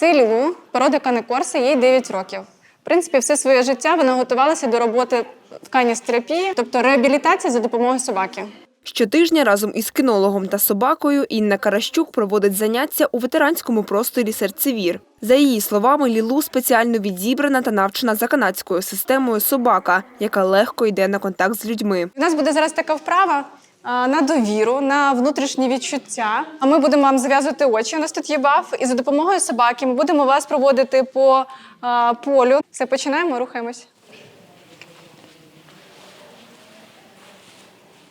Це Лілу, порода канекорса, їй 9 років. В принципі, все своє життя вона готувалася до роботи в каністерапії, тобто реабілітація за допомогою собаки. Щотижня разом із кінологом та собакою Інна Каращук проводить заняття у ветеранському просторі серцевір. За її словами, Лілу спеціально відібрана та навчена за канадською системою собака, яка легко йде на контакт з людьми. У нас буде зараз така вправа на довіру, на внутрішні відчуття. А ми будемо вам зав'язувати очі. У нас тут є баф, і за допомогою собаки ми будемо вас проводити по полю. Все, починаємо, рухаємось.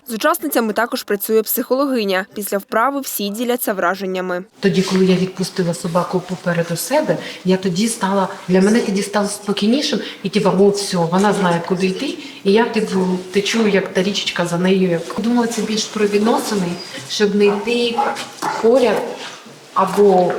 З учасницями також працює психологиня. Після вправи всі діляться враженнями. Тоді, коли я відпустила собаку попереду себе, я тоді стала для мене тоді стало спокійнішим, і типу, о, все, вона знає, куди йти. І я типу течу, як та річечка за нею. Як думаю, це більш про відносини, щоб не йти поряд або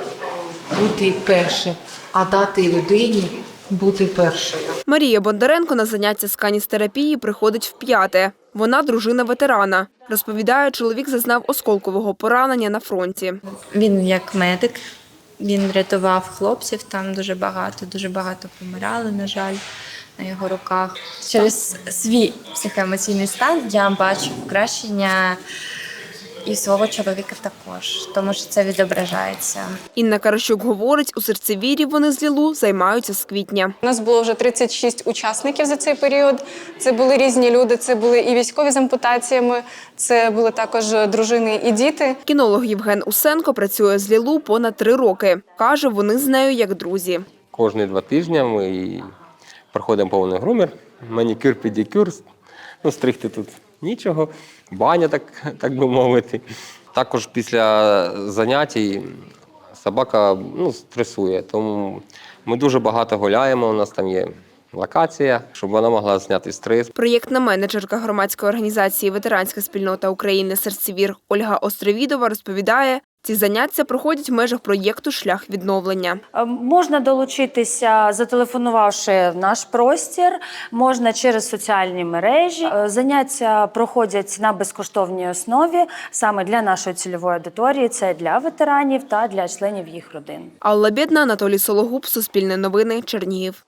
бути першим, а дати людині бути першою. Марія Бондаренко на заняття з каністерапії приходить вп'яте. Вона дружина ветерана. Розповідає, чоловік зазнав осколкового поранення на фронті. Він як медик, він рятував хлопців, там дуже багато, дуже багато помирали, на жаль, на його руках. Через свій психоемоційний стан я бачу покращення і свого чоловіка також, тому що це відображається. Інна Каращук говорить, у серцевірі вони з Лілу займаються з квітня. У нас було вже 36 учасників за цей період. Це були різні люди. Це були і військові з ампутаціями, це були також дружини і діти. Кінолог Євген Усенко працює з Лілу понад три роки. Каже, вони з нею як друзі. Кожні два тижні ми проходимо повний грумер, манікюр, педикюр. Ну, стригти тут нічого, баня, так, так би мовити. Також після занять собака ну, стресує, тому ми дуже багато гуляємо. У нас там є локація, щоб вона могла зняти стрес. Проєктна менеджерка громадської організації Ветеранська спільнота України Серцевір Ольга Островідова розповідає, ці заняття проходять в межах проєкту Шлях відновлення. Е, Можна долучитися, зателефонувавши в наш простір, можна через соціальні мережі. Е, Заняття проходять на безкоштовній основі саме для нашої цільової аудиторії. Це для ветеранів та для членів їх родин. Алла Бєдна, Анатолій Сологуб, Суспільне новини, Чернігів.